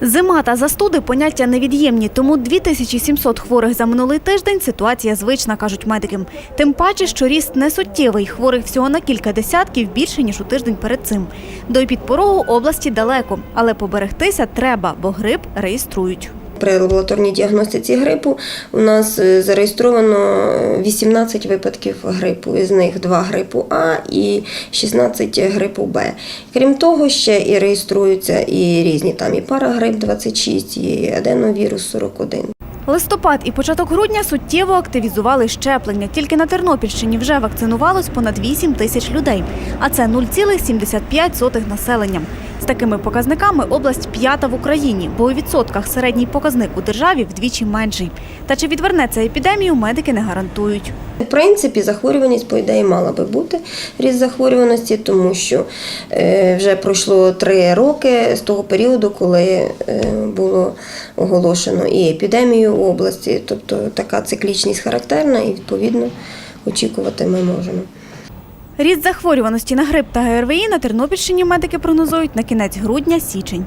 Зима та застуди поняття невід'ємні, тому 2700 хворих за минулий тиждень ситуація звична, кажуть медики. Тим паче, що ріст не суттєвий, хворих всього на кілька десятків більше ніж у тиждень перед цим. До підпорогу області далеко, але поберегтися треба, бо грип реєструють. При лабораторній діагностиці грипу у нас е, зареєстровано 18 випадків грипу, із них 2 грипу А і 16 грипу Б. Крім того, ще і реєструються і різні там і парагрип 26, і аденовірус 41. Листопад і початок грудня суттєво активізували щеплення. Тільки на Тернопільщині вже вакцинувалось понад 8 тисяч людей, а це 0,75 населення. Такими показниками область п'ята в Україні, бо у відсотках середній показник у державі вдвічі менший. Та чи відвернеться епідемію, медики не гарантують. В принципі, захворюваність, по ідеї, мала би бути ріст захворюваності, тому що е, вже пройшло три роки з того періоду, коли е, було оголошено і епідемію в області. Тобто така циклічність характерна і відповідно очікувати ми можемо. Ріст захворюваності на грип та ГРВІ на Тернопільщині медики прогнозують на кінець грудня-січень.